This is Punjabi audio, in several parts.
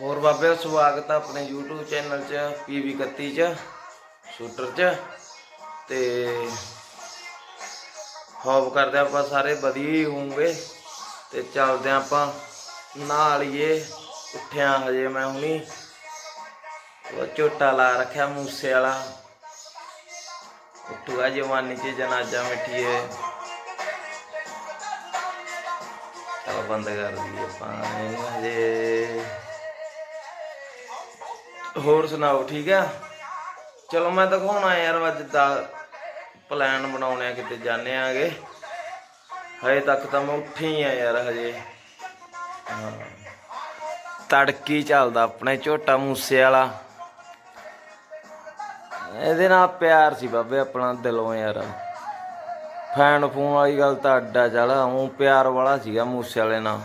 ਹੋਰ ਬਾਬਿਓ ਸਵਾਗਤ ਆ ਆਪਣੇ YouTube ਚੈਨਲ 'ਚ PV31 'ਚ ਸ਼ੂਟਰ 'ਚ। ਤੇ ਹੋਪ ਕਰਦੇ ਹਾਂ ਆਪਾਂ ਸਾਰੇ ਵਧੀਆ ਹੀ ਹੋਵਾਂਗੇ ਤੇ ਚੱਲਦੇ ਹਾਂ ਆਪਾਂ, ਨਹਾ ਲਈਏ, ਉੱਠਿਆ ਹਜੇ ਮੈਂ ਹੁਣੀ। ਉਹ ਝੋਟਾ ਲਾ ਰੱਖਿਆ ਮੂਸੇ ਵਾਲਾ। ਉੱਠੂਗਾ ਜਵਾਨੀ 'ਚ, ਜਨਾਜ਼ਾ ਮਿੱਠੀਏ। ਚਲ ਬੰਦ ਕਰ ਦਈਏ ਆਪਾਂ ਹਜੇ। ਹੋਰ ਸੁਣਾਓ, ਠੀਕ ਆ? ਚਲੋ ਮੈਂ ਦਿਖਾਉਣਾ ਯਾਰ ਅੱਜ ਦਾ ਪਲਾਨ ਬਣਾਉਣੇ ਆ, ਕਿਤੇ ਜਾਣੇ ਆਗੇ। ਹਜੇ ਤੱਕ ਤਾਂ ਮੈਂ ਉੱਠੀ ਆ ਯਾਰ, ਹਜੇ। ਤੜਕੀ ਚੱਲਦਾ ਆਪਣੇ ਝੋਟਾ ਮੂਸੇ ਵਾਲਾ। ਇਹਦੇ ਨਾਲ ਪਿਆਰ ਸੀ ਬਾਬੇ, ਆਪਣਾ ਦਿਲੋਂ ਯਾਰ। ਫੈਨ ਫੂਨ ਵਾਲੀ ਗੱਲ ਤਾਂ ਅੱਡਾ ਚੱਲ ਉਹ ਪਿਆਰ ਵਾਲਾ ਸੀਗਾ ਮੂਸੇ ਵਾਲੇ ਨਾਲ।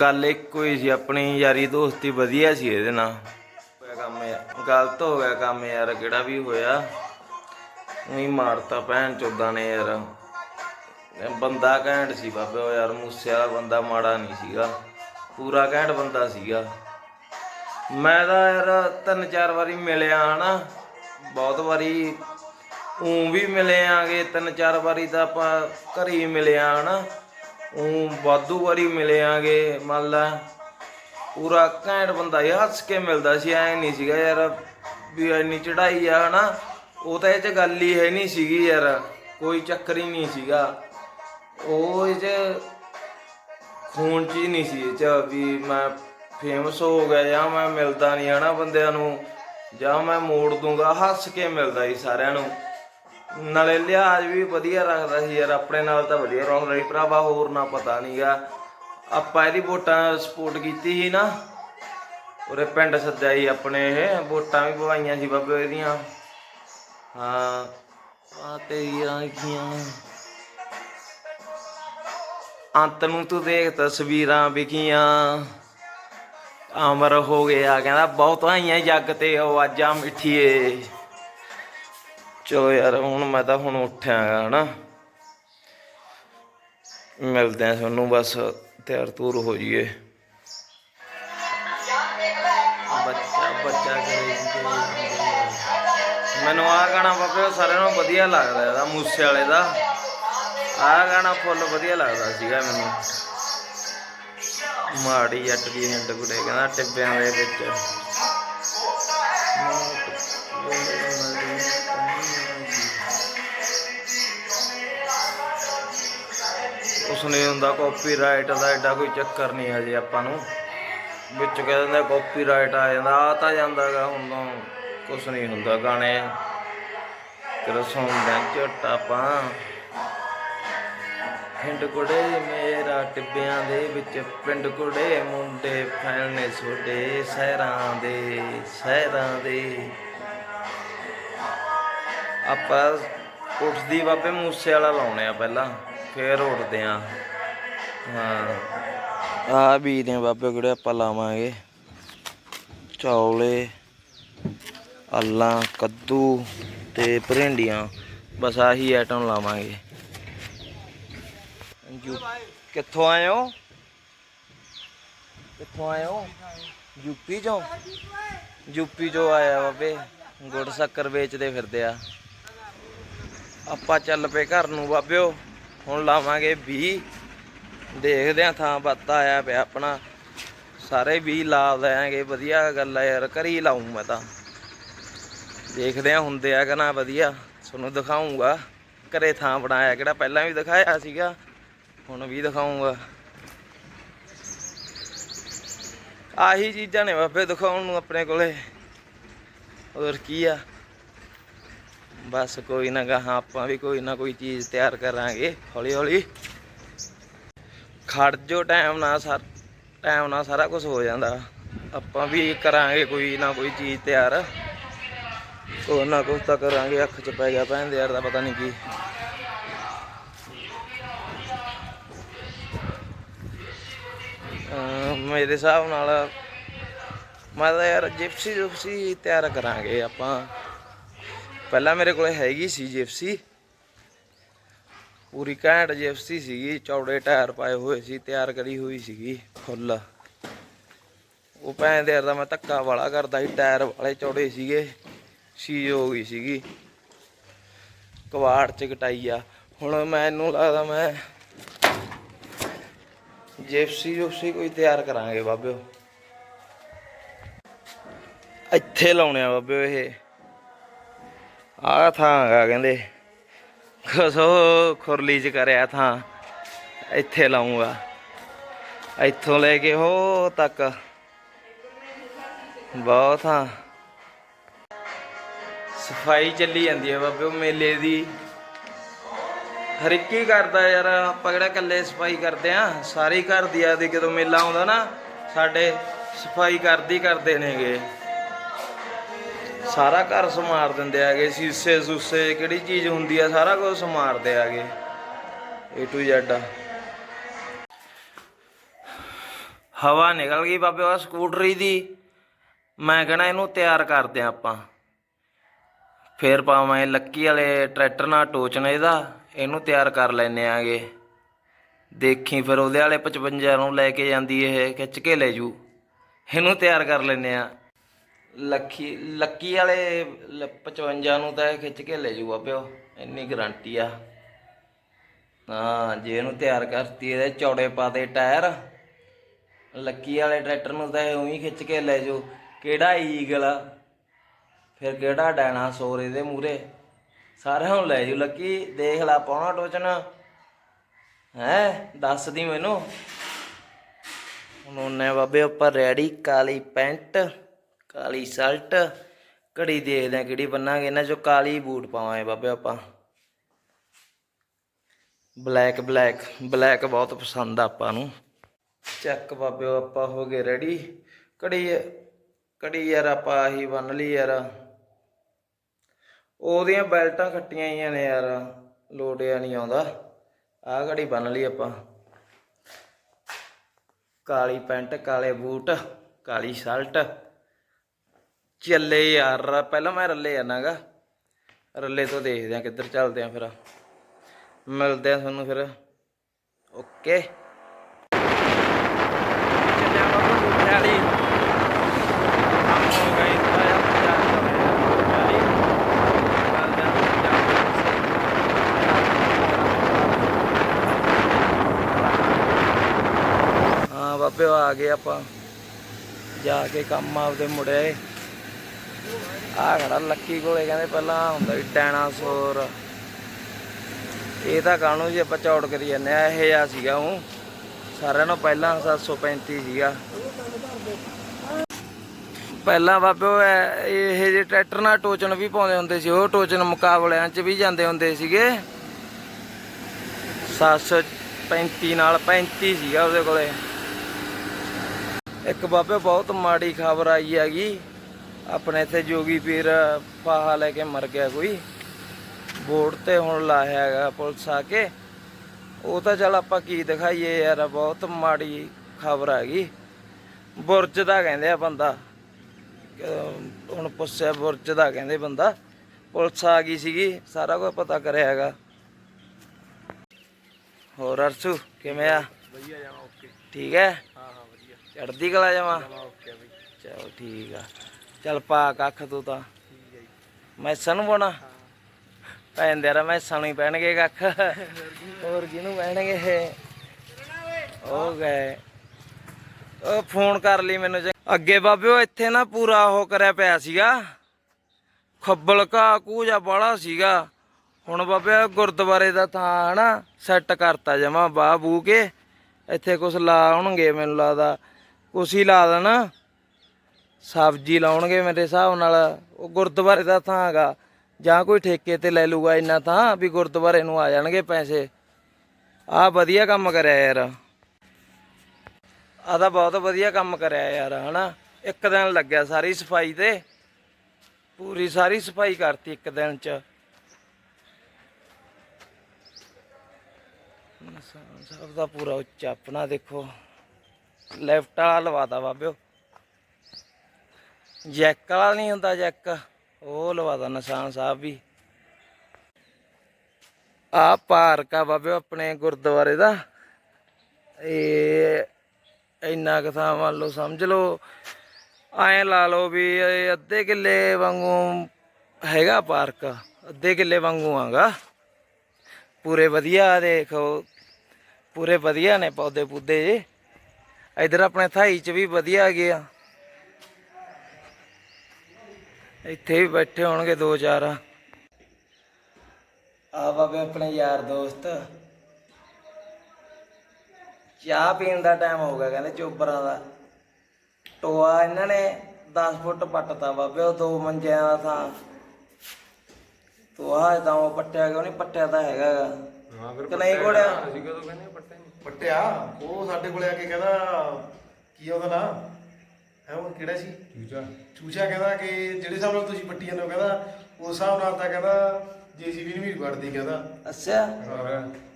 ਗੱਲ ਇੱਕੋ ਹੀ ਸੀ, ਆਪਣੀ ਯਾਰੀ ਦੋਸਤੀ ਵਧੀਆ ਸੀ ਇਹਦੇ ਨਾਲ। ਹੋਇਆ ਕੰਮ ਯਾਰ, ਗਲਤ ਹੋ ਗਿਆ ਕੰਮ ਯਾਰ, ਕਿਹੜਾ ਵੀ ਹੋਇਆ। ਉਹੀ ਮਾਰਤਾ ਭੈਣ ਚੋਦਾਂ ਨੇ ਯਾਰ। ਬੰਦਾ ਘੈਂਟ ਸੀ ਬਾਬੇ, ਉਹ ਯਾਰ ਮੂਸੇ ਵਾਲਾ ਬੰਦਾ ਮਾੜਾ ਨਹੀਂ ਸੀਗਾ। ਪੂਰਾ ਘੈਂਟ ਬੰਦਾ ਸੀਗਾ। ਮੈਂ ਤਾਂ ਯਾਰ ਤਿੰਨ ਚਾਰ ਵਾਰੀ ਮਿਲਿਆ ਹਨਾ, ਬਹੁਤ ਵਾਰੀ ਉਂ ਵੀ ਮਿਲੇ ਆਂਗੇ, ਤਿੰਨ ਚਾਰ ਵਾਰੀ ਤਾਂ ਆਪਾਂ ਘਰੇ ਹੀ ਮਿਲੇ ਆ ਹਨਾ। ਉਹ ਵਾਧੂ ਵਾਰੀ ਮਿਲੇ ਆਂਗੇ ਮੰਨ ਲਾ। ਪੂਰਾ ਘੈਂਟ ਬੰਦਾ ਸੀ, ਹੱਸ ਕੇ ਮਿਲਦਾ ਸੀ, ਐ ਨਹੀਂ ਸੀਗਾ ਯਾਰ ਵੀ ਇੰਨੀ ਚੜਾਈ ਆ, ਹਨਾ। ਉਹ ਤਾਂ ਇਹ ਚ ਗੱਲ ਹੀ ਹੈ ਨਹੀਂ ਸੀਗੀ ਯਾਰ, ਕੋਈ ਚੱਕਰ ਹੀ ਨਹੀਂ ਸੀਗਾ। ਉਹ ਇਹ ਚ ਖੂਨ ਚ ਹੀ ਨਹੀਂ ਸੀ ਇਹ ਚ ਵੀ ਮੈਂ ਫੇਮਸ ਹੋ ਗਿਆ ਜਾਂ ਮੈਂ ਮਿਲਦਾ ਨਹੀਂ, ਹਨਾ, ਬੰਦਿਆਂ ਨੂੰ। ਜਾਂ ਮੈਂ ਮੋੜ ਦੂੰਗਾ, ਹੱਸ ਕੇ ਮਿਲਦਾ ਸੀ ਸਾਰਿਆਂ ਨੂੰ। ਨਾਲੇ ਲਿਹਾਜ਼ ਵੀ ਵਧੀਆ ਰੱਖਦਾ ਸੀ ਯਾਰ, ਆਪਣੇ ਨਾਲ ਤਾਂ ਵਧੀਆ ਰੱਖਦਾ ਸੀ। ਭਰਾਵਾ, ਹੋਰ ਨਾ ਪਤਾ ਨਹੀਂਗਾ ਆਪਾਂ ਇਹਦੀ ਵੋਟਾਂ ਸਪੋਰਟ ਕੀਤੀ ਸੀ ਨਾ। ਉਰੇ ਪਿੰਡ ਸੱਦਿਆ ਸੀ ਆਪਣੇ ਇਹ, ਵੋਟਾਂ ਵੀ ਪਵਾਈਆਂ ਸੀ ਬਾਬੇ ਇਹਦੀਆਂ ਹਾਂ, ਆ ਤੇਰੀਆਂ ਅੱਖੀਆਂ। ਅੰਤ ਨੂੰ ਤੂੰ ਦੇਖ ਤਸਵੀਰਾਂ ਵਿਖੀਆਂ। ਅਮਰ ਹੋ ਗਿਆ, ਕਹਿੰਦਾ, ਬਹੁਤ ਆਈਆਂ ਜੱਗ ਤੇ ਆਵਾਜ਼ਾਂ ਮਿੱਠੀਏ। ਚਲੋ ਯਾਰ, ਹੁਣ ਮੈਂ ਤਾਂ ਹੁਣ ਉੱਠਿਆ ਗਾ, ਹਨਾ। ਮਿਲਦੇ ਆ ਤੁਹਾਨੂੰ, ਬਸ ਤਿਆਰ ਤੂਰ ਹੋ ਜਾਈਏ। ਬੱਚਾ ਬੱਚਾ ਕਰੇ ਮੈਨੂੰ ਆ ਗਾਣਾ ਬਾਬੇ ਸਾਰਿਆਂ ਨੂੰ ਵਧੀਆ ਲੱਗਦਾ ਇਹਦਾ, ਮੂਸੇ ਵਾਲੇ ਦਾ। ਆ ਗਾਣਾ ਫੁੱਲ ਵਧੀਆ ਲੱਗਦਾ ਸੀਗਾ ਮੈਨੂੰ। ਮਾੜੀ ਜੱਟ ਦੀ ਹਿੰਡ ਗੁੜੇ ਕਹਿੰਦਾ ਟਿੱਬਿਆਂ ਦੇ ਵਿੱਚ। ਉਸਨੇ ਹੁੰਦਾ ਕਾਪੀਰਾਈਟ ਦਾ ਐਡਾ ਕੋਈ ਚੱਕਰ ਨਹੀਂ ਹਜੇ ਆਪਾਂ ਨੂੰ। ਵਿੱਚ ਕਹਿ ਦਿੰਦੇ ਕਾਪੀਰਾਈਟ ਆ ਜਾਂਦਾ, ਆ ਤਾਂ ਜਾਂਦਾਗਾ ਹੁਣ ਤਾਂ ਕੁਛ ਨਹੀਂ ਹੁੰਦਾ ਗਾਣੇ। ਤੇਰਾ ਸੁਣਦਾ ਝੋਟਾ ਆਪਾਂ। ਪਿੰਡ ਕੁੜੇ ਮੇਰਾ ਟਿੱਬਿਆਂ ਦੇ ਵਿੱਚ, ਪਿੰਡ ਕੁੜੇ ਮੁੰਡੇ ਫੈਲਨੇ ਛੋਡੇ ਸ਼ਹਿਰਾਂ ਦੇ ਸ਼ਹਿਰਾਂ ਦੇ। ਆਪਾਂ ਉੱਠਦੀ ਬਾਬੇ ਮੂਸੇ ਵਾਲਾ ਲਾਉਣੇ ਆ ਪਹਿਲਾਂ। ਫੇਰ ਉੱਠਦੇ ਆ। ਹਾਂ। ਆ ਬੀਜ ਦੇ ਬਾਬੇ ਕੁੜੇ ਆਪਾਂ ਲਾਵਾਂਗੇ? ਚੌਲੇ ਅੱਲਾਂ ਕੱਦੂ ਤੇ ਭਰਿੰਡੀਆਂ ਬਸ ਆਹੀ ਆਈਟਮ ਲਾਵਾਂਗੇ। ਯੂ ਕਿੱਥੋਂ ਆਏ ਹੋ? ਕਿੱਥੋਂ ਆਏ ਹੋ? ਯੂਪੀ ਚੋਂ? ਯੂਪੀ ਚੋਂ ਆਇਆ ਬਾਬੇ। ਗੁੜ ਸ਼ੱਕਰ ਵੇਚਦੇ ਫਿਰਦੇ ਆ। ਆਪਾਂ ਚੱਲ ਪਏ ਘਰ ਨੂੰ ਬਾਬਿਓ। ਹੁਣ ਲਾਵਾਂਗੇ 20 ਦੇਖਦੇ ਆ ਥਾਂ ਬੱਤ ਆਇਆ ਪਿਆ ਆਪਣਾ। ਸਾਰੇ 20 ਲਾ ਦਿਆਂਗੇ ਵਧੀਆ ਗੱਲ ਆ ਯਾਰ, ਘਰੀ ਲਾਉਂ ਮੈਂ ਤਾਂ। ਦੇਖਦੇ ਆ ਹੁੰਦੇ ਆ ਕਿ ਨਾ ਵਧੀਆ। ਤੁਹਾਨੂੰ ਦਿਖਾਉਂਗਾ ਘਰੇ ਥਾਂ ਬਣਾਇਆ, ਕਿਹੜਾ ਪਹਿਲਾਂ ਵੀ ਦਿਖਾਇਆ ਸੀਗਾ, ਹੁਣ ਵੀ ਦਿਖਾਉਂਗਾ ਆਹੀ ਚੀਜ਼ਾਂ ਨੇ ਬਾਬੇ ਦਿਖਾਉਣ ਨੂੰ ਆਪਣੇ ਕੋਲੇ। ਹੋਰ ਕੀ ਆ? ਬਸ ਕੋਈ ਨਾ ਗਾਹਾਂ ਆਪਾਂ ਵੀ ਕੋਈ ਨਾ ਕੋਈ ਚੀਜ਼ ਤਿਆਰ ਕਰਾਂਗੇ ਹੌਲੀ ਹੌਲੀ ਖੜ ਜੋ ਟਾਈਮ ਨਾਲ ਸਰ ਟਾਈਮ ਨਾਲ ਸਾਰਾ ਕੁਝ ਹੋ ਜਾਂਦਾ। ਆਪਾਂ ਵੀ ਕਰਾਂਗੇ ਕੋਈ ਨਾ ਕੋਈ ਚੀਜ਼ ਤਿਆਰ। ਕੋਈ ਨਾ ਕੁਛ ਤਾਂ ਕਰਾਂਗੇ, ਅੱਖ 'ਚ ਪੈ ਗਿਆ ਭੈਣ ਦੇ ਯਾਰ ਦਾ ਪਤਾ ਨਹੀਂ ਕੀ। ਮੇਰੇ ਹਿਸਾਬ ਨਾਲ ਮੈਂ ਤਾਂ ਯਾਰ ਜਿਪਸੀ ਜੁਪਸੀ ਤਿਆਰ ਕਰਾਂਗੇ ਆਪਾਂ। ਪਹਿਲਾਂ ਮੇਰੇ ਕੋਲ ਹੈਗੀ ਸੀ ਜਿਪਸੀ। ਪੂਰੀ ਘੈਂਟ ਜਿਪਸੀ ਸੀਗੀ, ਚੌੜੇ ਟਾਇਰ ਪਾਏ ਹੋਏ ਸੀ, ਤਿਆਰ ਕਰੀ ਹੋਈ ਸੀਗੀ, ਫੁੱਲ। ਉਹ ਭੈਣ ਦੇ ਦਾ ਮੈਂ ਧੱਕਾ ਵਾਲਾ ਕਰਦਾ ਸੀ, ਟਾਇਰ ਵਾਲੇ ਚੌੜੇ ਸੀਗੇ, ਸੀਜ ਹੋ ਗਈ ਸੀਗੀ। ਕਵਾੜ ਚ ਕਟਾਈ ਆ। ਹੁਣ ਮੈਨੂੰ ਲੱਗਦਾ ਮੈਂ ਜੇਫਸੀ ਜੋਫਸੀ ਕੋਈ ਤਿਆਰ ਕਰਾਂਗੇ ਬਾਬਿਓ। ਇੱਥੇ ਲਾਉਣੇ ਆ ਬਾਬਿਓ ਇਹ। ਆਹ ਥਾਂ ਹੈਗਾ ਕਹਿੰਦੇ। ਖਸੋ ਖੁਰਲੀ ਚ ਕਰਿਆ ਥਾਂ, ਇੱਥੇ ਲਾਉਂਗਾ। ਇੱਥੋਂ ਲੈ ਕੇ ਹੋ ਤੱਕ। ਬਹੁਤ ਹਾਂ ਸਫ਼ਾਈ ਚੱਲੀ ਜਾਂਦੀ ਹੈ ਬਾਬੇ ਮੇਲੇ ਦੀ। ਹਰ ਇੱਕ ਹੀ ਕਰਦਾ ਯਾਰ, ਆਪਾਂ ਕਿਹੜਾ ਇਕੱਲੇ ਸਫ਼ਾਈ ਕਰਦੇ ਆ? ਸਾਰੀ ਘਰ ਦੀ ਆਦੀ ਜਦੋਂ ਮੇਲਾ ਆਉਂਦਾ ਨਾ, ਸਾਡੇ ਸਫ਼ਾਈ ਕਰਦੀ ਕਰਦੇ ਨੇਗੇ। ਸਾਰਾ ਘਰ ਸਮਾਰ ਦਿੰਦੇ ਆਗੇ ਸੀਸੇ ਸੂਸੇ, ਕਿਹੜੀ ਚੀਜ਼ ਹੁੰਦੀ ਆ, ਸਾਰਾ ਕੁਝ ਸਮਾਰਦੇ ਆਗੇ A to Z ਹਵਾ ਨਿਕਲ ਗਈ ਬਾਬੇ, ਉਹ ਸਕੂਟਰੀ ਦੀ। ਮੈਂ ਕਹਣਾ ਇਹਨੂੰ ਤਿਆਰ ਕਰਦੇ ਆ ਆਪਾਂ। ਫੇਰ ਪਾਵਾਂਗੇ ਲੱਕੀ ਵਾਲੇ ਟਰੈਕਟਰ ਨਾਲ ਟੋਚਣ ਇਹਦਾ, ਇਹਨੂੰ ਤਿਆਰ ਕਰ ਲੈਨੇ ਆਗੇ ਦੇਖੀ ਫਿਰ ਉਹਦੇ ਵਾਲੇ 55 ਨੂੰ ਲੈ ਕੇ ਜਾਂਦੀ ਇਹ, ਖਿੱਚ ਕੇ ਲੈ ਜੂ। ਇਹਨੂੰ ਤਿਆਰ ਕਰ ਲੈਨੇ ਆ ਲੱਕੀ ਲੱਕੀ ਵਾਲੇ ਲ- 55 ਨੂੰ ਤਾਂ ਇਹ ਖਿੱਚ ਕੇ ਲੈ ਜੂ ਬਾਬਿਓ ਇੰਨੀ ਗਰੰਟੀ ਆ। ਹਾਂ, ਜੇ ਇਹਨੂੰ ਤਿਆਰ ਕਰਤੀ ਇਹਦੇ ਚੌੜੇ ਪਾ ਦੇ ਟਾਇਰ, ਲੱਕੀ ਵਾਲੇ ਟਰੈਕਟਰ ਨੂੰ ਤਾਂ ਇਹ ਉਵੇਂ ਖਿੱਚ ਕੇ ਲੈ ਜੂ ਕਿਹੜਾ ਈਗਲ ਫਿਰ ਕਿਹੜਾ ਡਾਇਨਾਸੌਰ ਇਹਦੇ ਮੂਰੇ ਸਾਰਿਆਂ ਨੂੰ ਲੈ ਜੂ ਲੱਕੀ, ਦੇਖ ਲੈ ਪਾਉਣਾ ਟੋਚਨ। ਹੈ? ਦੱਸਦੀ ਮੈਨੂੰ। ਹੁਣ ਉਹਨੇ ਬਾਬੇ ਉੱਪਰ ਰੈਡੀ ਕਾਲੀ ਪੈਂਟ। ਕਾਲੀ ਸ਼ਰਟ, ਘੜੀ ਦੇਖਦੇ ਆ ਕਿਹੜੀ ਬੰਨਾਂਗੇ। ਇਹਨਾਂ ਚੋਂ ਕਾਲੀ ਬੂਟ ਪਾਵਾਂਗੇ ਬਾਬੇ ਆਪਾਂ। ਬਲੈਕ ਬਲੈਕ ਬਲੈਕ ਬਹੁਤ ਪਸੰਦ ਆ ਆਪਾਂ ਨੂੰ। ਚੱਕ ਬਾਬਿਓ ਆਪਾਂ ਹੋ ਗਏ ਰੈਡੀ ਘੜੀ ਘੜੀ ਯਾਰ ਆਪਾਂ ਆਹੀ ਬੰਨ ਲਈ ਯਾਰ। ਉਹਦੀਆਂ ਬੈਲਟਾਂ ਖੱਟੀਆਂ ਹੀ ਨੇ ਯਾਰ ਲੋਟਿਆ ਨਹੀਂ ਆਉਂਦਾ। ਆਹ ਘੜੀ ਬੰਨ ਲਈ ਆਪਾਂ। ਕਾਲੀ ਪੈਂਟ, ਕਾਲੇ ਬੂਟ, ਕਾਲੀ ਸ਼ਰਟ। ਚੱਲੇ ਯਾਰ, ਪਹਿਲਾਂ ਮੈਂ ਰੱਲੇ ਜਾਣਾਗਾ। ਰੱਲੇ ਤੋਂ ਦੇਖਦੇ ਆ ਕਿੱਧਰ ਚੱਲਦੇ ਆ ਫਿਰ। ਮਿਲਦੇ ਆ ਤੁਹਾਨੂੰ ਫਿਰ। ਓਕੇ। ਚੱਲਿਆ ਬਾਬਾ ਬੂਟੇ ਕੰਮ ਹੋ ਗਈ ਥੋੜਾ ਹਾਂ ਬਾਬੇ ਆ ਗਏ ਆਪਾਂ। ਜਾ ਕੇ ਕੰਮ ਆਪਦੇ ਮੁੜਿਆ ਆ ਖੜਾ ਲੱਕੀ ਕੋਲੇ, ਕਹਿੰਦੇ ਪਹਿਲਾਂ ਹੁੰਦਾ ਸੀ ਡਾਇਨਾਸੌਰ ਇਹ ਤਾਂ ਕਾਹਨੂੰ ਜੀ ਆਪਾਂ ਚੌੜ ਕਰੀ ਜਾਂਦੇ ਆ, ਇਹ ਆ ਸੀਗਾ ਉਹ। ਸਾਰਿਆਂ ਨੂੰ ਪਹਿਲਾਂ 735 ਸੀਗਾ। ਪਹਿਲਾਂ ਬਾਬੇ ਇਹ ਜੇ ਟਰੈਕਟਰ ਨਾਲ ਟੋਚਨ ਵੀ ਪਾਉਂਦੇ ਹੁੰਦੇ ਸੀ, ਉਹ ਟੋਚਨ ਮੁਕਾਬਲਿਆਂ 'ਚ ਵੀ ਜਾਂਦੇ ਹੁੰਦੇ ਸੀਗੇ। 735 ਨਾਲ 35 ਸੀਗਾ ਉਹਦੇ ਕੋਲੇ। ਇੱਕ ਬਾਬੇ ਬਹੁਤ ਮਾੜੀ ਖਬਰ ਆਈ ਹੈਗੀ। ਆਪਣੇ ਇੱਥੇ ਜੋਗੀ ਪੀਰ ਫਾਹਾ ਲੈ ਕੇ ਮਰ ਗਿਆ ਕੋਈ। ਬੋਰਡ ਤੇ ਹੁਣ ਲਾਇਆ ਹੈਗਾ ਪੁਲਿਸ ਆ ਕੇ। ਉਹ ਤਾਂ ਚਲ ਆਪਾਂ ਕੀ ਦਿਖਾਈਏ ਯਾਰ ਬਹੁਤ ਮਾੜੀ ਖਬਰ ਹੈਗੀ ਬੁਰਜ ਦਾ ਕਹਿੰਦੇ ਆ ਬੰਦਾ। ਹੁਣ ਪੁੱਛਿਆ ਬੁਰਜ ਦਾ ਕਹਿੰਦੇ ਬੰਦਾ। ਪੁਲਿਸ ਆ ਗਈ ਸੀਗੀ ਸਾਰਾ ਕੁਝ ਪਤਾ ਕਰਿਆ ਹੈਗਾ। ਹੋਰ ਅਰਸੂ ਕਿਵੇਂ ਆ? ਵਧੀਆ ਜਾਣਾ ਓਕੇ। ਠੀਕ ਹੈ? ਹਾਂ ਹਾਂ ਵਧੀਆ। ਚੜਦੀ ਕਲਾ ਜਾਵਾਂ ਓਕੇ ਬਈ। ਚਲੋ ਠੀਕ ਆ। ਚੱਲ ਪਾ ਕੱਖ ਤੂੰ ਤਾਂ। ਠੀਕ ਹੈ ਜੀ ਮੈਸਾਂ ਨੂੰ ਪਾਉਣਾ ਭੈਣ ਦੇ ਰ ਮੈਸਾਂ ਨੂੰ ਹੀ ਪੈਣਗੇ ਕੱਖ ਹੋਰ ਕਿਹਨੂੰ ਪੈਣਗੇ? ਹੋ ਗਏ। ਉਹ ਫੋਨ ਕਰ ਲਈ ਮੈਨੂੰ ਜੇ- ਅੱਗੇ ਬਾਬਿਓ, ਇੱਥੇ ਨਾ ਪੂਰਾ ਉਹ ਕਰਿਆ ਪਿਆ ਸੀਗਾ। ਖੱਬਲ ਘਾਹ ਕੂਜਾ ਬਾਲਾ ਸੀਗਾ। ਹੁਣ ਬਾਬੇ ਗੁਰਦੁਆਰੇ ਦਾ ਥਾਂ ਹਨਾ ਸੈੱਟ ਕਰਤਾ ਜਮਾ ਬਾਹ ਬੂ ਕੇ। ਇੱਥੇ ਕੁਛ ਲਾ ਲਾਉਣਗੇ ਮੈਨੂੰ ਲੱਗਦਾ। ਕੁਛ ਹੀ ਲਾ ਦੇਣਾ। ਸਬਜ਼ੀ ਲਾਉਣਗੇ ਮੇਰੇ ਹਿਸਾਬ ਨਾਲ, ਉਹ ਗੁਰਦੁਆਰੇ ਦਾ ਥਾਂ ਹੈਗਾ। ਜਾਂ ਕੋਈ ਠੇਕੇ ਤੇ ਲੈ ਲੂਗਾ ਇੰਨਾ ਥਾਂ ਵੀ ਗੁਰਦੁਆਰੇ ਨੂੰ ਆ ਜਾਣਗੇ ਪੈਸੇ। ਆਹ ਵਧੀਆ ਕੰਮ ਕਰਿਆ ਯਾਰ। ਆਹ ਤਾਂ ਬਹੁਤ ਵਧੀਆ ਕੰਮ ਕਰਿਆ ਯਾਰ, ਹਨਾ? ਇੱਕ ਦਿਨ ਲੱਗਿਆ ਸਾਰੀ ਸਫ਼ਾਈ ਤੇ। ਪੂਰੀ ਸਾਰੀ ਸਫ਼ਾਈ ਕਰਤੀ ਇੱਕ ਦਿਨ ਚ। ਨਿਸ਼ਾਨ ਦਾ ਪੂਰਾ ਉੱਚਾ, ਆਪਣਾ ਦੇਖੋ। ਲੈਫਟ ਵਾਲਾ ਲਵਾਤਾ ਬਾਬਿਓ। ਜੈਕ ਵਾਲਾ ਨਹੀਂ ਹੁੰਦਾ ਜੈਕ। ਉਹ ਲਵਾਦਾ ਨਿਸ਼ਾਨ ਸਾਹਿਬ ਵੀ। ਆ ਪਾਰਕ ਆ ਬਾਬੇ, ਆਪਣੇ ਗੁਰਦੁਆਰੇ ਦਾ। ਇਹ ਇੰਨਾ ਕੁ ਥਾਂ ਮੰਨ ਲਓ, ਸਮਝ ਲਓ। ਐਂ ਲਾ ਲਓ ਵੀ ਇਹ ਅੱਧੇ ਕਿੱਲੇ ਵਾਂਗੂ ਹੈਗਾ ਪਾਰਕ। ਅੱਧੇ ਕਿੱਲੇ ਵਾਂਗੂ ਆਗਾ। ਪੂਰੇ ਵਧੀਆ ਦੇਖੋ ਪੂਰੇ ਵਧੀਆ ਨੇ ਪੌਦੇ ਪੁੱਦੇ ਜੇ। ਇਧਰ ਆਪਣੇ ਥਾਈ ਚ ਵੀ ਵਧੀਆ ਗਿਆ ਇੱਥੇ ਵੀ ਬੈਠੇ ਹੋਣਗੇ ਦੋ ਚਾਰ। ਆ ਬਾਬੇ ਆਪਣੇ ਯਾਰ ਦੋਸਤ। ਚਾਹ ਪੀਣ ਦਾ ਟਾਈਮ ਹੋ ਗਿਆ ਕਹਿੰਦੇ ਚੋਬਰਾਂ ਦਾ। ਟੋਆ ਇਹਨਾਂ ਨੇ 10 ਫੁੱਟ ਪੱਟਤਾ ਬਾਬੇ ਉਹ ਦੋ ਮੰਜਿਆਂ ਦਾ ਥਾਂ। ਟੋਆ ਤਾਂ ਉਹ ਪੱਟਿਆ ਕਿਉਂ ਨਹੀਂ? ਪੱਟਿਆ ਤਾਂ ਹੈਗਾ ਹਾਂ ਫਿਰ ਕਿ ਨਹੀਂ ਕੋੜਿਆ ਅਸੀਂ ਕਦੋਂ ਕਹਿੰਦੇ ਪੱਟੇ ਨਹੀਂ ਪੱਟਿਆ? ਉਹ ਸਾਡੇ ਕੋਲੇ ਆ ਕੇ ਕਹਿੰਦਾ ਕੀ ਉਹਦਾ ਨਾਂ? ਹੈ ਉਹ ਕਿਹੜਾ ਸੀ? ਚੂਚਾ। ਚੂਚਾ ਕਹਿੰਦਾ ਕਿ ਜਿਹੜੇ ਹਿਸਾਬ ਨਾਲ ਤੁਸੀਂ ਪੱਟੀ ਜਾਂਦੇ ਹੋ ਕਹਿੰਦਾ ਉਸ ਹਿਸਾਬ ਨਾਲ ਤਾਂ ਕਹਿੰਦਾ ਜੀਸੀਬੀ ਨਹੀਂ ਵੀ ਵੜਦੀ ਕਹਿੰਦਾ। ਅੱਛਾ।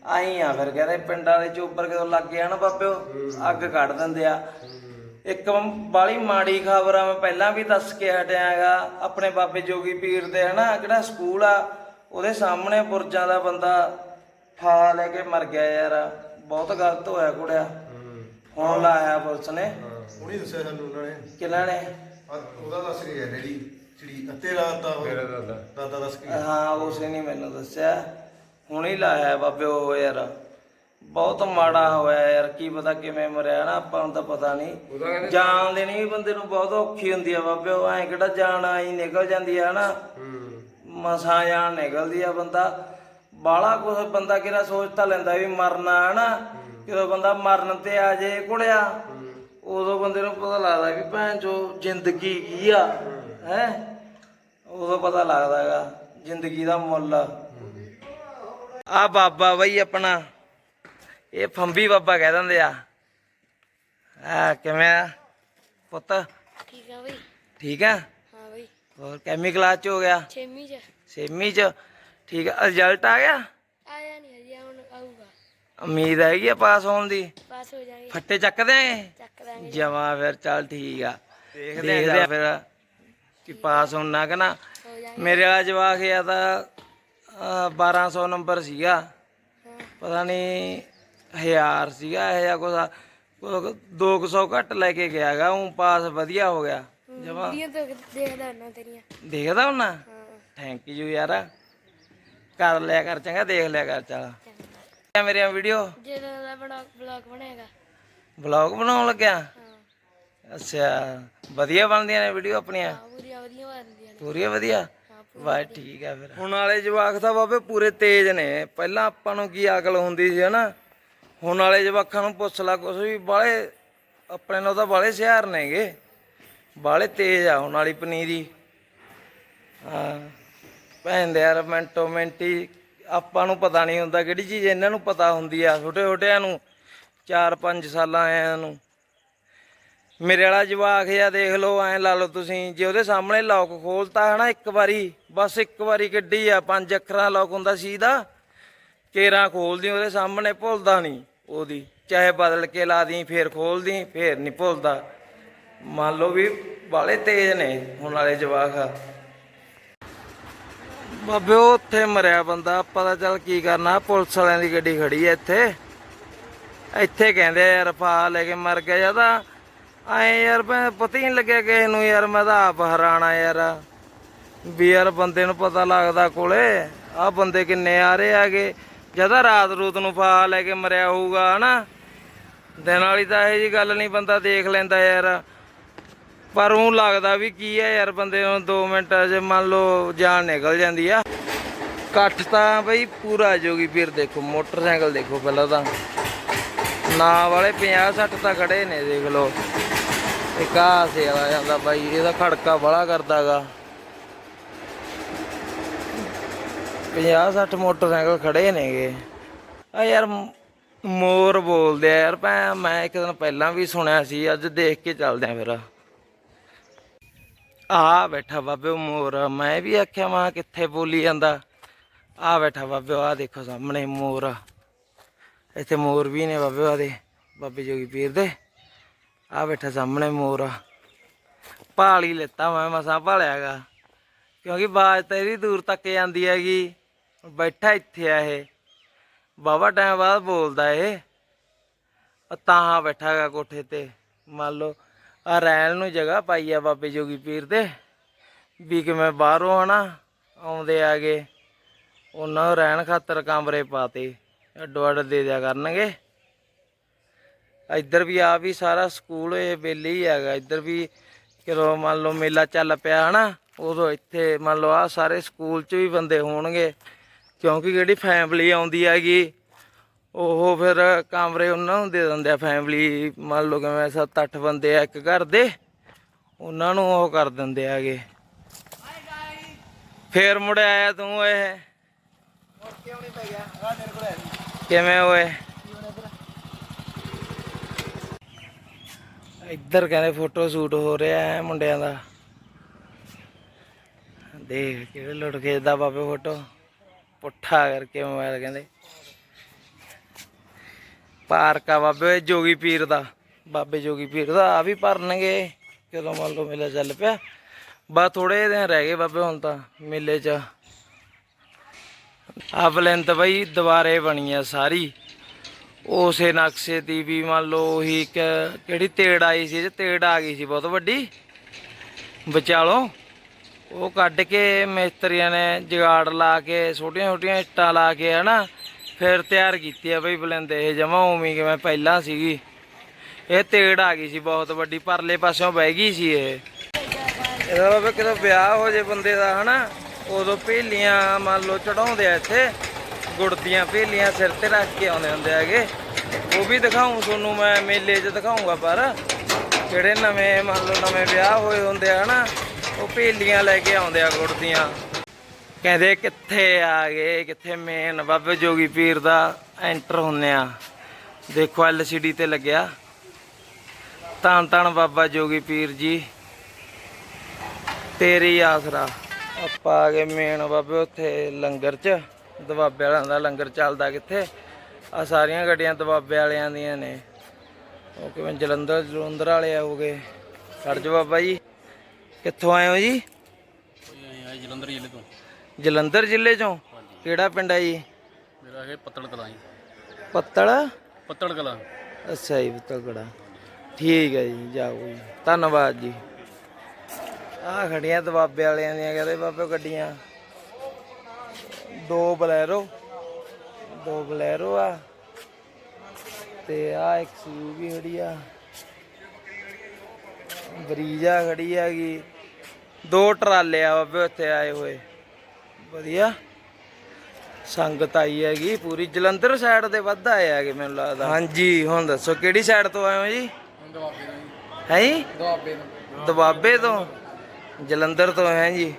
ਆਈ ਆ ਫਿਰ ਕਹਿੰਦੇ ਪਿੰਡਾਂ ਦੇ ਚੋਬਰ ਕਿਦੋਂ ਲੱਗ ਗਿਆ ਨਾ ਬਾਬਿਓ ਅੱਗ ਕੱਢ ਦਿੰਦੇ ਆ। ਇੱਕ ਬਾਲੀ ਮਾੜੀ ਖਬਰ ਆ ਮੈਂ ਪਹਿਲਾਂ ਵੀ ਦੱਸ ਕੇ ਹਟਿਆਗਾ ਆਪਣੇ ਬਾਬੇ ਜੋਗੀ ਪੀਰ ਦੇ ਹਨਾ ਕਿਹੜਾ ਸਕੂਲ ਆ ਉਹਦੇ ਸਾਹਮਣੇ ਬੁਰਜਾਂ ਦਾ ਬੰਦਾ ਠਾ ਲੈ ਕੇ ਮਰ ਗਿਆ ਯਾਰ ਬਹੁਤ ਗਲਤ ਹੋਇਆ ਕੁੜਿਆ। ਹੁਣ ਲਾਇਆ ਪੁਲਿਸ ਨੇ। ਉਹਨੇ ਦੱਸਿਆ ਸਾਨੂੰ ਉਹਨਾਂ ਨੇ। ਕਿਹਨਾਂ ਨੇ? ਆ ਉਹਦਾ ਦੱਸ ਕੇ ਗਿਆ ਡੈਡੀ ਚਿੜੀ ਅੱਤੇ ਰਾਤ ਦਾ ਉਹ ਦਾਦਾ। ਦਾਦਾ ਦੱਸ ਕੇ ਗਿਆ। ਹਾਂ ਉਸੇ ਨੇ ਮੈਨੂੰ ਦੱਸਿਆ। ਹੁਣ ਹੀ ਲਾਇਆ ਬਾਬੇ ਉਹ ਯਾਰ। ਬਹੁਤ ਮਾੜਾ ਹੋਇਆ ਯਾਰ ਕੀ ਪਤਾ ਕਿਵੇਂ ਮਰਿਆ ਨਾ ਆਪਾਂ ਨੂੰ ਤਾਂ ਪਤਾ ਨਹੀਂ। ਉਹਦਾ ਕਹਿੰਦੇ ਜਾਨ ਦੇਣੀ ਵੀ ਬੰਦੇ ਨੂੰ ਬਹੁਤ ਔਖੀ ਹੁੰਦੀ ਆ ਬਾਬੇ ਉਹ। ਐਂ ਕਿਹੜਾ ਜਾਨ ਆਈ ਨਿਕਲ ਜਾਂਦੀ ਆ ਨਾ। ਹੂੰ। ਮਸਾਂ ਜਾਨ ਨਿਕਲਦੀ ਆ ਬੰਦਾ। ਬਾਲਾ ਕੁਛ ਬੰਦਾ ਕਿਹੜਾ ਸੋਚ ਤਾਂ ਲੈਂਦਾ ਵੀ ਮਰਨਾ ਹੈ ਨਾ। ਜਦੋਂ ਬੰਦਾ ਮਰਨ ਤੇ ਆ ਜੇ ਕੁੜਿਆ। ਉਦੋਂ ਬੰਦੇ ਨੂੰ ਪਤਾ ਲੱਗਦਾ ਵੀ ਭੈਣ ਚੋ ਜ਼ਿੰਦਗੀ ਕੀ ਆ? ਹੈ? ਉਦੋਂ ਪਤਾ ਲੱਗਦਾ ਹੈਗਾ ਜ਼ਿੰਦਗੀ ਦਾ ਮੁੱਲ। ਆ ਬਾਬਾ ਬਈ ਆਪਣਾ ਇਹ ਫੰਬੀ ਬਾਬਾ ਕਹਿ ਦਿੰਦੇ ਆ। ਆ ਕਿਵੇਂ ਆ ਪੁੱਤ? ਠੀਕ ਆ ਬਈ। ਠੀਕ ਆ? ਹਾਂ ਬਈ। ਹੋਰ ਕੈਮੀ ਕਲਾਸ ਚ ਹੋ ਗਿਆ? ਛੇਵੀਂ ਚ। ਸੇਮੀ ਚ। ਠੀਕ ਆ ਰਿਜ਼ਲਟ ਆ ਗਿਆ? ਆਇਆ ਨਹੀਂ ਹਜੇ ਹੁਣ ਆਊਗਾ। ਉਮੀਦ ਹੈਗੀ ਆ ਪਾਸ ਹੋਣ ਦੀ? ਪਾਸ ਹੋ ਜਾਏਗੇ। ਫੱਟੇ ਚੱਕਦੇ ਚੱਕ ਦਾਂਗੇ ਜਮਾ ਫਿਰ ਚੱਲ ਠੀਕ ਆ। ਦੇਖਦੇ ਆ ਫਿਰ। ਕਿ ਪਾਸ ਹੋਣਾ ਕਿ ਨਾ। ਹੋ ਜਾਏਗੇ। ਮੇਰੇ ਵਾਲਾ ਜਵਾਕ ਆ ਤਾਂ ਅਹ, 1200 ਨੰਬਰ ਸੀਗਾ। ਪਤਾ ਨਹੀਂ ਹਜ਼ਾਰ ਸੀਗਾ ਇਹ ਜਾਂ ਕੁਛ 200 ਘੱਟ ਲੈ ਕੇ ਗਿਆਗਾ ਉਹ ਪਾਸ ਵਧੀਆ ਹੋ ਗਿਆ। ਜਮਾ। ਵੀਡੀਓ ਤਾਂ ਦੇਖਦਾ ਨਾ ਤੇਰੀਆਂ। ਦੇਖਦਾ ਹੁੰਨਾ ਹਾਂ। ਥੈਂਕ ਯੂ ਯਾਰ। ਕਰ ਲਿਆ ਕਰ ਚੰਗਾ ਦੇਖ ਲਿਆ ਕਰ ਚੱਲ। ਇਹ ਮੇਰੀਆਂ ਵੀਡੀਓ ਜਦੋਂ ਦਾ ਬਣਾ ਬਲੌਗ ਬਣੇਗਾ। ਵਲੌਗ ਬਣਾਉਣ ਲੱਗਿਆ? ਹਾਂ। ਅੱਛਾ ਵਧੀਆ ਬਣਦੀਆਂ ਨੇ ਵੀਡੀਓ ਆਪਣੀਆਂ? ਪੂਰੀਆਂ ਵਧੀਆ ਬਣਦੀਆਂ ਨੇ। ਪੂਰੀਆਂ ਵਧੀਆ? ਹਾਂ ਪੂਰੀ ਵਾਹ ਠੀਕ ਆ ਫਿਰ। ਹੁਣ ਵਾਲੇ ਜਵਾਕ ਤਾਂ ਬਾਬੇ ਪੂਰੇ ਤੇਜ਼ ਨੇ। ਪਹਿਲਾਂ ਆਪਾਂ ਨੂੰ ਕੀ ਅਕਲ ਹੁੰਦੀ ਸੀ ਹਨਾ? ਹੁਣ ਵਾਲੇ ਜਵਾਕਾਂ ਨੂੰ ਪੁੱਛ ਲਾ ਕੁਛ ਵੀ ਬਾਲੇ ਆਪਣੇ ਨਾਲ ਤਾਂ ਬਾਲੇ ਸਿਆਰ ਨੇਗੇ। ਬਾਲੇ ਤੇਜ਼ ਆ ਹੁਣ ਵਾਲੀ ਪਨੀਰੀ। ਹਾਂ। ਭੈਣ ਦੇ ਯਾਰ ਮਿੰਟੋ ਮਿੰਟੀ ਆਪਾਂ ਨੂੰ ਪਤਾ ਨਹੀਂ ਹੁੰਦਾ ਕਿਹੜੀ ਚੀਜ਼ ਇਹਨਾਂ ਨੂੰ ਪਤਾ ਹੁੰਦੀ ਆ, ਛੋਟੇ ਛੋਟਿਆਂ ਨੂੰ 4-5 ਸਾਲਾਂ ਆਇਆਂ ਨੂੰ। ਮੇਰੇ ਵਾਲਾ ਜਵਾਕ ਆ ਦੇਖ ਲਓ, ਐ ਲਾ ਲਓ ਤੁਸੀਂ, ਜੇ ਉਹਦੇ ਸਾਹਮਣੇ ਲੌਕ ਖੋਲਤਾ ਹਨਾ ਇੱਕ ਵਾਰੀ, ਬਸ ਇੱਕ ਵਾਰੀ ਗੱਡੀ ਆ, ਪੰਜ ਅੱਖਰਾਂ ਲੌਕ ਹੁੰਦਾ ਸੀ ਦਾ ਕੇਰਾਂ ਖੋਲਦੀ, ਉਹਦੇ ਸਾਹਮਣੇ ਭੁੱਲਦਾ ਨਹੀਂ ਉਹਦੀ, ਚਾਹੇ ਬਦਲ ਕੇ ਲਾ ਦੀ, ਫੇਰ ਖੋਲਦੀ, ਫੇਰ ਨਹੀਂ ਭੁੱਲਦਾ। ਮੰਨ ਲਓ ਵੀ ਬਾਲੇ ਤੇਜ਼ ਨੇ ਹੁਣ ਵਾਲੇ ਜਵਾਕ। ਆ ਬਾਬੇ, ਉਹ ਉੱਥੇ ਮਰਿਆ ਬੰਦਾ। ਪਤਾ ਚੱਲ ਕੀ ਕਰਨਾ, ਪੁਲਿਸ ਵਾਲਿਆਂ ਦੀ ਗੱਡੀ ਖੜੀ ਐ ਇੱਥੇ। ਇੱਥੇ ਕਹਿੰਦੇ ਯਾਰ ਫਾ ਲੈ ਕੇ ਮਰ ਗਿਆ ਜਾਂ ਤਾਂ ਐ ਯਾਰ, ਮੈਂ ਪਤਾ ਹੀ ਨਹੀਂ ਲੱਗਿਆ ਕਿਸੇ ਨੂੰ ਯਾਰ, ਮੈਂ ਤਾਂ ਆਪ ਹੈਰਾਨਾ ਯਾਰ। ਵੀ ਯਾਰ ਬੰਦੇ ਨੂੰ ਪਤਾ ਲੱਗਦਾ ਕੋਲੇ ਆ ਬੰਦੇ ਕਿੰਨੇ ਆ ਰਹੇ ਆਗੇ ਜਦਾ ਰਾਤ ਰੂਤ ਨੂੰ ਫਾ ਲੈ ਕੇ ਮਰਿਆ ਹੋਊਗਾ, ਹਨਾ। ਦਿਨ ਵਾਲੀ ਤਾਂ ਇਹ ਜੀ ਗੱਲ ਨਹੀਂ, ਬੰਦਾ ਦੇਖ ਲੈਂਦਾ ਯਾਰ। ਪਰ ਉਹ ਲੱਗਦਾ ਵੀ ਕੀ ਆ ਯਾਰ, ਬੰਦੇ ਨੂੰ 2 ਮਿੰਟਾਂ 'ਚ ਮੰਨ ਲਓ ਜਾਨ ਨਿਕਲ ਜਾਂਦੀ ਆ। ਇਕੱਠ ਤਾਂ ਬਈ ਪੂਰਾ ਜੋਗੀ ਵੀਰ ਦੇਖੋ, ਮੋਟਰਸਾਈਕਲ ਦੇਖੋ ਪਹਿਲਾਂ ਤਾਂ। ਨਾ ਵਾਲੇ 50 60 ਤਾਂ ਖੜੇ ਨੇ, ਦੇਖ ਲਓ। ਇੱਕ ਆਹ ਸੇ ਜਾਂਦਾ ਬਾਈ, ਇਹਦਾ ਖੜਕਾ ਬੜਾ ਕਰਦਾਗਾ। 50 60 ਮੋਟਰਸਾਈਕਲ ਖੜੇ ਨੇਗੇ। ਆ ਯਾਰ ਮੋਰ ਬੋਲਦੇ ਆ ਯਾਰ ਭੈ ਮੈਂ ਇੱਕ ਦਿਨ ਪਹਿਲਾਂ ਵੀ ਸੁਣਿਆ ਸੀ, ਅੱਜ ਦੇਖ ਕੇ ਚੱਲਦੇ ਆ ਫਿਰ। ਆ ਬੈਠਾ ਬਾਬੇ ਉਹ ਮੋਰ, ਮੈਂ ਵੀ ਆਖਿਆ, ਮਾਂ ਕਿੱਥੇ ਬੋਲੀ ਜਾਂਦਾ? ਆ ਬੈਠਾ ਬਾਬੇ ਆ ਦੇਖੋ ਸਾਹਮਣੇ ਮੋਰ। ਇੱਥੇ ਮੋਰ ਵੀ ਨੇ ਬਾਬੇ ਆਦੇ ਬਾਬੇ ਜੋਗੀ ਪੀਰ ਦੇ। ਆ ਬੈਠਾ ਸਾਹਮਣੇ ਮੋਰ। ਭਾਲ ਹੀ ਲੈਤਾ ਮੈਂ, ਮਸਾਂ ਭਾਲਿਆਗਾ। ਕਿਉਂਕਿ ਬਾਜ ਤਾਂ ਇਹਦੀ ਦੂਰ ਤੱਕ ਜਾਂਦੀ ਹੈਗੀ। ਬੈਠਾ ਇੱਥੇ ਆ ਇਹ। ਬਾਬਾ ਟਾਈਮ ਬਾਅਦ ਬੋਲਦਾ ਇਹ। ਤਾਂ ਤਾਹਾਂ ਬੈਠਾ ਹੈਗਾ ਕੋਠੇ ਤੇ। ਮੰਨ ਲਓ ਆ ਰਹਿਣ ਨੂੰ ਜਗ੍ਹਾ ਪਾਈ ਆ ਬਾਬੇ ਜੋਗੀ ਪੀਰ ਦੇ ਵੀ ਕਿਵੇਂ ਬਾਹਰੋਂ ਹਨਾ ਆਉਂਦੇ ਆਗੇ। ਉਹਨਾਂ ਨੂੰ ਰਹਿਣ ਖਾਤਰ ਕਮਰੇ ਪਾਤੇ, ਅੱਡੋ ਅੱਡ ਦੇ ਦਿਆ ਕਰਨਗੇ। ਇੱਧਰ ਵੀ ਆ ਵੀ ਸਾਰਾ ਸਕੂਲ ਇਹ ਵੇਲੇ ਹੀ ਹੈਗਾ, ਇੱਧਰ ਵੀ ਜਦੋਂ ਮੰਨ ਲਓ ਮੇਲਾ ਚੱਲ ਪਿਆ ਹਨਾ, ਉਦੋਂ ਇੱਥੇ ਮੰਨ ਲਓ ਆ ਸਾਰੇ ਸਕੂਲ 'ਚ ਵੀ ਬੰਦੇ ਹੋਣਗੇ, ਕਿਉਂਕਿ ਜਿਹੜੀ ਫੈਮਿਲੀ ਆਉਂਦੀ ਹੈਗੀ ਉਹ ਫਿਰ ਕਮਰੇ ਉਹਨਾਂ ਨੂੰ ਦੇ ਦਿੰਦੇ ਆ ਫੈਮਿਲੀ ਮੰਨ ਲਓ ਕਿਵੇਂ 7-8 ਬੰਦੇ ਆ ਇੱਕ ਘਰ ਦੇ, ਉਹਨਾਂ ਨੂੰ ਉਹ ਕਰ ਦਿੰਦੇ ਹੈਗੇ। ਫੇਰ ਮੁੜ ਆਇਆ ਤੂੰ ਇਹ। ਕਿਵੇਂ ਓਏ? ਇੱਧਰ ਕਹਿੰਦੇ ਫੋਟੋ ਸ਼ੂਟ ਹੋ ਰਿਹਾ ਹੈ ਮੁੰਡਿਆਂ ਦਾ। ਦੇਖ ਕਿਹੜੇ ਲੁੱਟ ਖੇਚਦਾ ਬਾਬੇ ਫੋਟੋ ਪੁੱਠਾ ਕਰਕੇ ਮੋਬਾਈਲ ਕਹਿੰਦੇ। ਪਾਰਕ ਆ ਬਾਬੇ ਜੋਗੀ ਪੀਰ ਦਾ। ਬਾਬੇ ਜੋਗੀ ਪੀਰ ਦਾ ਆ ਵੀ ਭਰਨਗੇ। ਜਦੋਂ ਮੰਨ ਲਓ ਮੇਲਾ ਚੱਲ ਪਿਆ। ਬਾ ਥੋੜੇ ਦਿਨ ਰਹਿ ਗਏ ਬਾਬੇ ਹੁਣ ਤਾਂ, ਮੇਲੇ 'ਚ। ਆ ਬਲੰਤ ਬਈ, ਦੁਬਾਰੇ ਬਣੀ ਆ ਸਾਰੀ। ਉਸੇ ਨਕਸ਼ੇ ਦੀ ਵੀ ਮੰਨ ਲਓ ਉਹੀ ਇੱਕ, ਕਿਹੜੀ ਤੇੜ ਆਈ ਸੀ ਜੇ ਤੇੜ ਆ ਗਈ ਸੀ ਬਹੁਤ ਵੱਡੀ। ਵਿਚਾਲੋਂ ਉਹ ਕੱਢ ਕੇ ਮਿਸਤਰੀਆਂ ਨੇ ਜਗਾੜ ਲਾ ਕੇ ਛੋਟੀਆਂ ਛੋਟੀਆਂ ਇੱਟਾਂ ਲਾ ਕੇ, ਹਨਾ। ਫਿਰ ਤਿਆਰ ਕੀਤੀ ਆ ਬਈ ਬਲੰਦ, ਇਹ ਜਮਾ ਉਵੇਂ ਮੈਂ ਪਹਿਲਾਂ ਸੀਗੀ। ਇਹ ਤੇੜ ਆ ਗਈ ਸੀ ਬਹੁਤ ਵੱਡੀ, ਪਰਲੇ ਪਾਸਿਓਂ ਬਹਿ ਗਈ ਸੀ ਇਹ। ਇਹਦਾ ਬਾਬਾ ਕਿਦੋਂ ਵਿਆਹ ਹੋ ਜੇ ਬੰਦੇ ਦਾ, ਹਨਾ? ਉਦੋਂ ਭੇਲੀਆਂ ਮੰਨ ਲਓ ਚੜਾਉਂਦੇ ਆ ਇੱਥੇ ਗੁੜ ਦੀਆਂ ਭੇਲੀਆਂ ਸਿਰ ਤੇ ਰੱਖ ਕੇ ਆਉਂਦੇ ਹੁੰਦੇ ਹੈਗੇ। ਉਹ ਵੀ ਦਿਖਾਉਂ ਤੁਹਾਨੂੰ ਮੈਂ, ਮੇਲੇ 'ਚ ਦਿਖਾਉਂਗਾ ਪਰ ਜਿਹੜੇ ਨਵੇਂ, ਮੰਨ ਲਓ ਨਵੇਂ ਵਿਆਹ ਹੋਏ ਹੁੰਦੇ ਆ, ਹਨਾ? ਉਹ ਭੇਲੀਆਂ ਲੈ ਕੇ ਆਉਂਦੇ ਆ ਗੁੜ ਦੀਆਂ ਕਹਿੰਦੇ ਕਿੱਥੇ ਆ ਗਏ, ਕਿੱਥੇ ਮੇਨ ਬਾਬੇ ਜੋਗੀ ਪੀਰ ਦਾ ਐਂਟਰ ਹੁੰਨੇ ਆ। ਦੇਖੋ ਐਲਸੀਡੀ ਤੇ ਲੱਗਿਆ। ਧੰਨ ਧੰਨ ਬਾਬਾ ਜੋਗੀ ਪੀਰ ਜੀ। ਤੇਰੀ ਆਸਰਾ। ਆਪਾਂ ਆ ਗਏ ਮੇਨ ਬਾਬੇ ਉੱਥੇ ਲੰਗਰ 'ਚ। ਦਬਾਬੇ ਵਾਲਿਆਂ ਦਾ ਲੰਗਰ ਚੱਲਦਾ ਕਿੱਥੇ? ਆ ਸਾਰੀਆਂ ਗੱਡੀਆਂ ਦਬਾਬੇ ਵਾਲਿਆਂ ਦੀਆਂ ਨੇ। ਉਹ ਕਿਵੇਂ ਜਲੰਧਰ ਜਲੰਧਰ ਵਾਲੇ ਆਉਗੇ ਖੜ ਜਾ ਬਾਬਾ ਜੀ। ਕਿੱਥੋਂ ਆਏ ਹੋ ਜੀ ਜਲੰਧਰ ਜ਼ਿਲ੍ਹੇ ਤੋਂ। ਜਲੰਧਰ ਜ਼ਿਲ੍ਹੇ ਚੋਂ? ਕਿਹੜਾ ਪਿੰਡ ਹੈ ਜੀ? ਮੇਰਾ ਹੈ ਪੱਤਲ ਕਲਾਂ ਜੀ। ਪੱਤਲ? ਪੱਤਲ ਕਲਾਂ। ਅੱਛਾ ਜੀ ਪੱਤਲਗੜਾ ਠੀਕ ਹੈ ਜੀ ਜਾਓ ਜੀ। ਧੰਨਵਾਦ ਜੀ। ਆ ਖੜੀਆਂ ਦਬਾਬੇ ਵਾਲਿਆਂ ਦੀਆਂ ਕਹਿੰਦੇ ਬਾਬੇ ਗੱਡੀਆਂ। ਦੋ ਬਲੈਰੋ। ਦੋ ਬਲੈਰੋ ਆ। ਤੇ ਆ ਇੱਕ ਵੀ ਖੜੀ ਆ। ਬਰੀਜਾ ਖੜੀ ਹੈਗੀ। ਦੋ ਟਰਾਲੇ ਆ ਬਾਬੇ ਉੱਥੇ ਆਏ ਹੋਏ। ਵਧੀਆ। ਸੰਗਤ ਆਈ ਹੈਗੀ ਪੂਰੀ। ਜਲੰਧਰ ਸਾਈਡ ਦੇ ਵੱਧ ਆਏ ਹੈਗੇ ਮੈਨੂੰ ਲੱਗਦਾ। ਹਾਂਜੀ ਹੁਣ ਦੱਸੋ ਕਿਹੜੀ ਸਾਈਡ ਤੋਂ ਆਏ ਹੋ ਜੀ? ਹੈ ਜੀ? ਦੁਆਬੇ ਤੋਂ। ਦਬਾਬੇ ਤੋਂ? ਜਲੰਧਰ ਤੋਂ ਹੈ ਜੀ।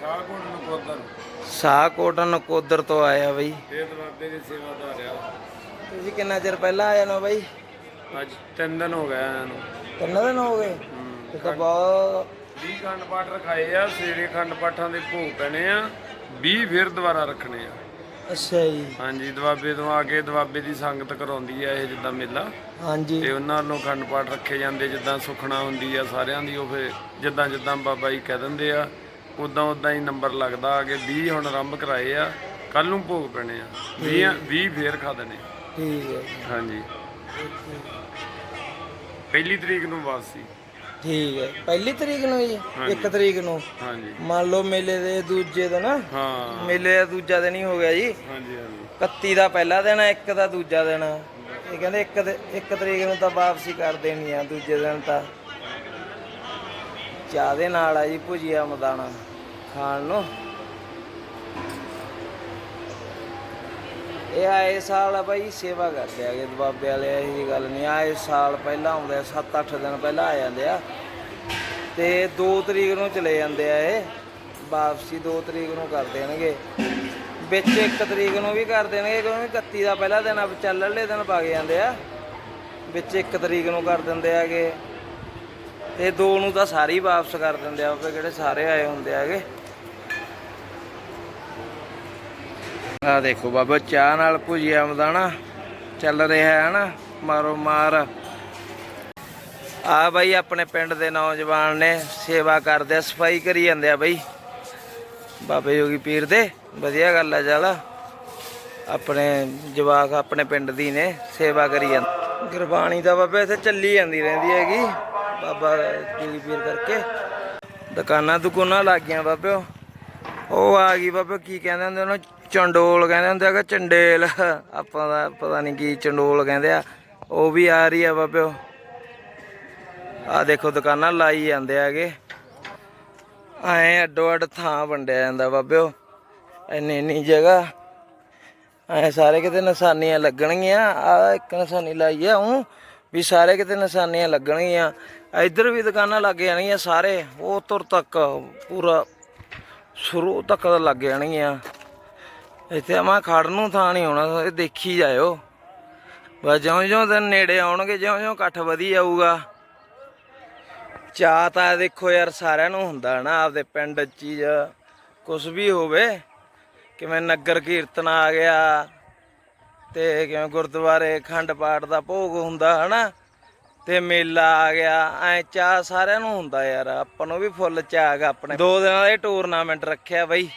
ਸ਼ਾਹਕੋਟ ਨੂੰ ਕੋਦਰ ਸਾਹਕੋਟ ਨਕੋਦਰ ਤੋਂ ਆਇਆ ਬਈ। ਇਹ ਦੁਆਬੇ ਦੀ ਸੇਵਾਦਾਰ ਆ। ਤੁਸੀਂ ਕਿੰਨਾ ਚਿਰ ਪਹਿਲਾਂ ਆਏ ਨਾ ਬਈ? ਅੱਜ ਤਿੰਨ ਦਿਨ ਹੋ ਗਏ ਇਹਨਾਂ ਨੂੰ। ਤਿੰਨ ਦਿਨ ਹੋ ਗਏ? ਤੇ ਤਾਂ ਬਹੁਤ 20 ਖੰਡ ਪਾਠ ਰਖਾਏ ਆ ਸਵੇਰੇ ਖੰਡ ਪਾਠਾਂ ਦੇ ਭੋਗ ਪੈਣੇ ਆ। 20 ਫਿਰ ਦੁਬਾਰਾ ਰੱਖਣੇ ਆ। ਅੱਛਾ ਜੀ। ਹਾਂਜੀ ਦੁਆਬੇ ਤੋਂ ਆ ਕੇ ਦੁਆਬੇ ਦੀ ਸੰਗਤ ਕਰਾਉਂਦੀ ਆ ਇਹ ਜਿੱਦਾਂ ਮੇਲਾ। ਹਾਂਜੀ। ਤੇ ਉਹਨਾਂ ਨੂੰ ਖੰਡ ਪਾਠ ਰੱਖੇ ਜਾਂਦੇ ਜਿੱਦਾਂ ਸੁਖਣਾ ਹੁੰਦੀ ਆ ਸਾਰਿਆਂ ਦੀ ਉਹ ਫੇ ਜਿੱਦਾਂ ਜਿੱਦਾਂ ਬਾਬਾ ਜੀ ਕਹਿ ਦਿੰਦੇ ਆ ਉਦਾਂ ਉਦਾਂ ਹੀ ਨੰਬਰ ਲੱਗਦਾ ਆ ਕਿ 20 ਹੁਣ ਆਰੰਭ ਕਰਾਏ ਆ ਕੱਲ ਨੂੰ ਭੋਗ ਪੈਣੇ ਆ। 20 20 ਫੇਰ ਖਾ ਦੇਣੇ। ਠੀਕ ਹੈ। ਹਾਂਜੀ। ਪਹਿਲੀ ਤਰੀਕ ਨੂੰ ਵਾਪਸੀ। ਠੀਕ ਹੈ। ਪਹਿਲੀ ਤਰੀਕ ਨੂੰ ਜੀ? ਇੱਕ ਤਰੀਕ ਨੂੰ? ਹਾਂਜੀ। ਮੰਨ ਲਓ ਮੇਲੇ ਦੇ ਦੂਜੇ ਦਿਨ। ਹਾਂ। ਮੇਲੇ ਦਾ ਦੂਜਾ ਦਿਨ ਹੀ ਹੋ ਗਿਆ ਜੀ। ਹਾਂਜੀ ਹਾਂਜੀ। 31 ਦਾ ਪਹਿਲਾ ਦਿਨ ਆ ਇੱਕ ਦਾ ਦੂਜਾ ਦਿਨ। ਇਹ ਕਹਿੰਦੇ ਇੱਕ ਇੱਕ ਤਰੀਕ ਨੂੰ ਤਾਂ ਵਾਪਸੀ ਕਰ ਦੇਣੀ ਆ ਦੂਜੇ ਦਿਨ ਤਾਂ। ਚਾਹ ਦੇ ਨਾਲ ਆ ਜੀ ਭੁਜੀਆ ਮਦਾਨਾ ਖਾਣ ਨੂੰ। ਇਹ ਆਏ ਸਾਲ ਆ ਬਾਈ ਸੇਵਾ ਕਰਦੇ ਆਗੇ ਬਾਬੇ ਵਾਲੇ, ਇਹੋ ਜਿਹੀ ਗੱਲ ਨਹੀਂ। ਆਏ ਸਾਲ ਪਹਿਲਾਂ ਆਉਂਦੇ ਆ 7-8 ਦਿਨ ਪਹਿਲਾਂ ਆ ਜਾਂਦੇ ਆ। ਤੇ 2 ਤਰੀਕ ਨੂੰ ਚਲੇ ਜਾਂਦੇ ਆ ਇਹ। ਵਾਪਸੀ 2 ਤਰੀਕ ਨੂੰ ਕਰ ਦੇਣਗੇ। ਵਿੱਚ 1 ਤਰੀਕ ਨੂੰ ਵੀ ਕਰ ਦੇਣਗੇ, ਕਿਉਂਕਿ 31 ਦਾ ਪਹਿਲਾ ਦਿਨ ਆ ਚੱਲਣਲੇ ਦਿਨ ਪਾ ਕੇ ਜਾਂਦੇ ਆ। ਵਿੱਚ 1 ਤਰੀਕ ਨੂੰ ਕਰ ਦਿੰਦੇ ਆਗੇ ਤੇ 2 ਨੂੰ ਤਾਂ ਸਾਰੇ ਹੀ ਵਾਪਸ ਕਰ ਦਿੰਦੇ ਆ ਉਹ ਕਿਹੜੇ ਸਾਰੇ ਆਏ ਹੁੰਦੇ ਆਗੇ ਆ ਦੇਖੋ ਬਾਬਾ ਚਾਹ ਨਾਲ ਭੁਜੀਆ ਮਦਾਨਾ ਚੱਲ ਰਿਹਾ ਹੈ ਨਾ, ਮਾਰੋ ਮਾਰ। ਆ ਬਾਈ ਆਪਣੇ ਪਿੰਡ ਦੇ ਨੌਜਵਾਨ ਨੇ, ਸੇਵਾ ਕਰਦੇ ਆ, ਸਫ਼ਾਈ ਕਰੀ ਜਾਂਦੇ ਆ ਬਾਈ। ਬਾਬੇ ਜੋਗੀ ਪੀਰ ਦੇ, ਵਧੀਆ ਗੱਲ ਆ, ਚੱਲ। ਆਪਣੇ ਜਵਾਕ ਆਪਣੇ ਪਿੰਡ ਦੀ ਨੇ, ਸੇਵਾ ਕਰੀ ਜਾਂਦੇ। ਗੁਰਬਾਣੀ ਦਾ ਬਾਬਾ ਇੱਥੇ ਚੱਲੀ ਜਾਂਦੀ ਰਹਿੰਦੀ ਹੈਗੀ, ਬਾਬਾ ਜੀ ਪੀਰ ਕਰਕੇ। ਦੁਕਾਨਾਂ ਦੁਕਾਨਾਂ ਲੱਗ ਗਈਆਂ ਬਾਬਿਓ। ਉਹ ਆ ਗਈ ਬਾਬੇ ਕੀ ਕਹਿੰਦੇ ਹੁੰਦੇ ਉਹਨੂੰ? ਚੰਡੋਲ ਕਹਿੰਦੇ ਹੁੰਦੇ ਆ ਕਿ ਚੰਡੇਲ। ਆਪਾਂ ਦਾ ਪਤਾ ਨਹੀਂ ਕੀ ਚੰਡੋਲ ਕਹਿੰਦੇ ਆ। ਉਹ ਵੀ ਆ ਰਹੀ ਆ ਬਾਬਿਓ। ਆ ਦੇਖੋ ਦੁਕਾਨਾਂ ਲਾਈ ਜਾਂਦੇ ਆਗੇ ਐ ਅੱਡੋ ਅੱਡ ਥਾਂ ਵੰਡਿਆ ਜਾਂਦਾ ਬਾਬਿਓ। ਇੰਨੀ ਇੰਨੀ ਜਗ੍ਹਾ। ਐ ਸਾਰੇ ਕਿਤੇ ਨਿਸ਼ਾਨੀਆਂ ਲੱਗਣਗੀਆਂ। ਆ ਇੱਕ ਨਿਸ਼ਾਨੀ ਲਾਈ ਆ ਉਹ ਵੀ ਸਾਰੇ ਕਿਤੇ ਨਿਸ਼ਾਨੀਆਂ ਲੱਗਣਗੀਆਂ। ਇੱਧਰ ਵੀ ਦੁਕਾਨਾਂ ਲੱਗ ਜਾਣਗੀਆਂ ਸਾਰੇ। ਉਹ ਤੁਰ ਤੱਕ ਪੂਰਾ ਸ਼ੁਰੂ ਤੱਕ ਤਾਂ ਲੱਗ ਜਾਣਗੀਆਂ। ਇੱਥੇ ਆਵਾਂ ਖੜ ਨੂੰ ਥਾਂ ਨਹੀਂ ਹੋਣਾ, ਇਹ ਦੇਖੀ ਜਾਇਓ। ਬਸ ਜਿਉਂ ਜਿਉਂ ਦਿਨ ਨੇੜੇ ਆਉਣਗੇ, ਜਿਉਂ ਜਿਉਂ ਇਕੱਠ ਵਧੀ ਜਾਊਗਾ ਚਾਹ ਤਾਂ ਦੇਖੋ ਯਾਰ ਸਾਰਿਆਂ ਨੂੰ ਹੁੰਦਾ ਨਾ, ਆਪਦੇ ਪਿੰਡ ਚੀਜ਼ ਕੁਝ ਵੀ ਹੋਵੇ। ਕਿਵੇਂ ਨਗਰ ਕੀਰਤਨ ਆ ਗਿਆ ਤੇ ਕਿਵੇਂ ਗੁਰਦੁਆਰੇ ਖੰਡ ਪਾਠ ਦਾ ਭੋਗ ਹੁੰਦਾ, ਹਨਾ? ਤੇ ਮੇਲਾ ਆ ਗਿਆ, ਐ ਚਾਹ ਸਾਰਿਆਂ ਨੂੰ ਹੁੰਦਾ ਯਾਰ, ਆਪਾਂ ਨੂੰ ਵੀ ਫੁੱਲ ਚਾਹ ਗਾ ਆਪਣੇ। ਦੋ ਦਿਨਾਂ ਦਾ ਟੂਰਨਾਮੈਂਟ ਰੱਖਿਆ ਬਈ।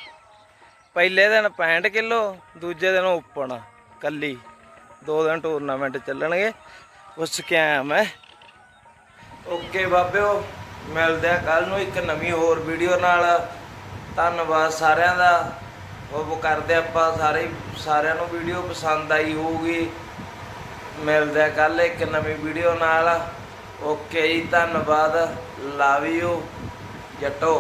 ਪਹਿਲੇ ਦਿਨ 65 ਕਿਲੋ, ਦੂਜੇ ਦਿਨ ਓਪਨ, ਕੱਲੀ। ਦੋ ਦਿਨ ਟੂਰਨਾਮੈਂਟ ਚੱਲਣਗੇ ਉਸ ਕਿਆ ਮੈਂ ਓਕੇ ਬਾਬਿਓ, ਮਿਲਦੇ ਆ ਕੱਲ ਨੂੰ ਇੱਕ ਨਵੀਂ ਹੋਰ ਵੀਡੀਓ ਨਾਲ। ਧੰਨਵਾਦ ਸਾਰਿਆਂ ਦਾ। ਉਹ ਕਰਦੇ ਆਪਾਂ ਸਾਰੇ, ਸਾਰਿਆਂ ਨੂੰ ਵੀਡੀਓ ਪਸੰਦ ਆਈ ਹੋਊਗੀ। ਮਿਲਦੇ ਆ ਕੱਲ ਇੱਕ ਨਵੀਂ ਵੀਡੀਓ ਨਾਲ। ਓਕੇ ਜੀ, ਧੰਨਵਾਦ। Love you ਜੱਟੋ।